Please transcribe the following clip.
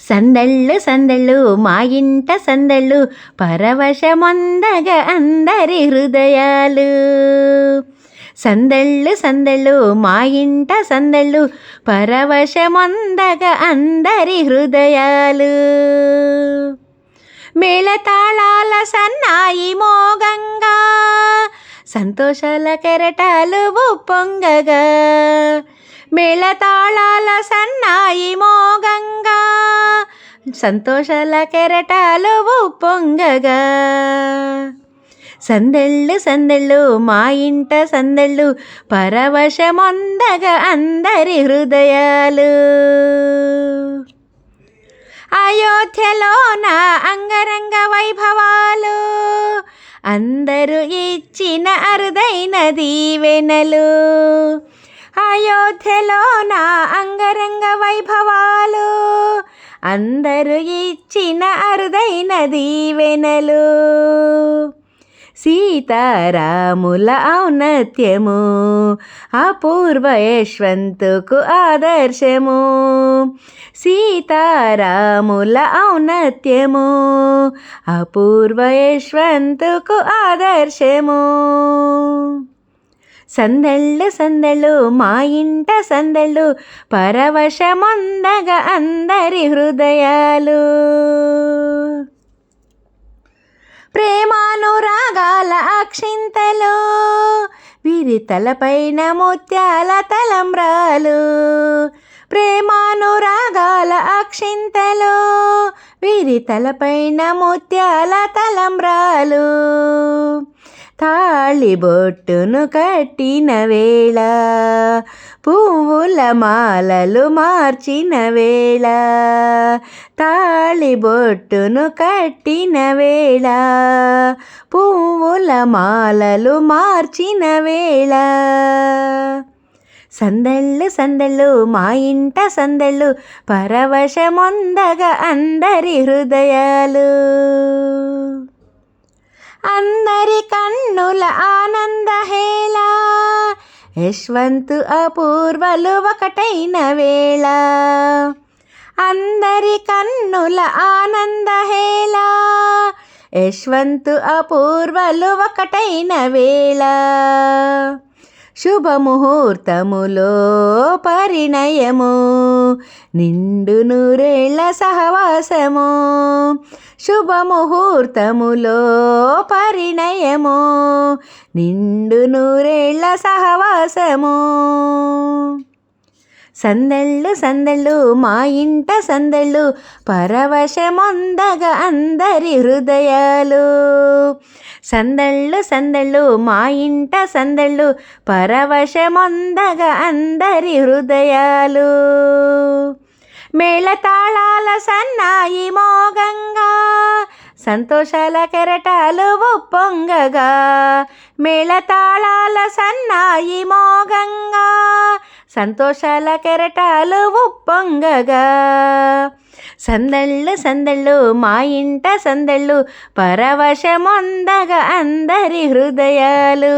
సందళ్ళు సందళ్ళు మా ఇంట సందళ్ళు పరవశమందగ అందరి హృదయాలు. సందళ్ళు సందళ్ళు మా ఇంట సందళ్ళు పరవశమందగ అందరి హృదయాలు. మేళతాళాల సన్నాయి మోగంగా సంతోషాల కెరటాలు ఉప్పొంగగా. మేళతాళాల సన్నాయి మోగంగా సంతోషాల కెరటాలు పొంగగా సందళ్ళు సందళ్ళు మా ఇంట సందళ్ళు పరవశమొందగా అందరి హృదయాలు. అయోధ్యలో నా అంగరంగ వైభవాలు అందరూ ఇచ్చిన అరుదైన దీవెనలు. అయోధ్యలోన అంగరంగ వైభవాలు. అందరూ ఇచ్చిన అరుదైన దీవెనలు. సీతారాముల ఔన్నత్యము అపూర్వ యశ్వంతుకు ఆదర్శము. సీతారాముల ఔన్నత్యము అపూర్వ యశ్వంతుకు ఆదర్శము. సందళ్ళు సందళ్ళు మా ఇంట సందళ్ళు పరవశమొందగ అందరి హృదయాలు. ప్రేమానురాగాల అక్షింతలు వీరి తలపైన ముత్యాల తలంబ్రాలు. ప్రేమానురాగాల అక్షింతలు వీరి తలపైన ముత్యాల తలంబ్రాలు. తాళిబొట్టును కట్టిన వేళ పువ్వుల మాలలు మార్చిన వేళ తాళిబొట్టును కట్టిన వేళ పువ్వుల మాలలు మార్చిన వేళ సందళ్ళు సందళ్ళు మా ఇంట సందళ్ళు పరవశమొందగ అందరి హృదయాలు కన్నుల ఆనంద హేలా యశ్వంతు అపూర్వలు ఒకటైన వేళ. అందరి కన్నుల ఆనంద హేలా యశ్వంతు అపూర్వలు ఒకటైన వేళ. శుభముహూర్తములో పరిణయము నిండు నూరేళ్ళ సహవాసము శుభముహూర్తములో పరిణయము నిండు నూరేళ్ళ సహవాసము. సందళ్ళు సందళ్ళు మా ఇంట సందళ్ళు పరవశమొందగ అందరి హృదయాలు. సందళ్ళు సందళ్ళు మా ఇంట సందళ్ళు పరవశమొందగ అందరి హృదయాలు. మేళతాళాల సన్నాయి మోగంగా సంతోషాల కెరటాలు ఉప్పొంగగా మేళతాళాల సన్నాయి మోగంగా సంతోషాల కెరటాలు ఉప్పొంగగా. సందళ్ళు సందళ్ళు మా ఇంట సందళ్ళు పరవశమొందగా అందరి హృదయాలు.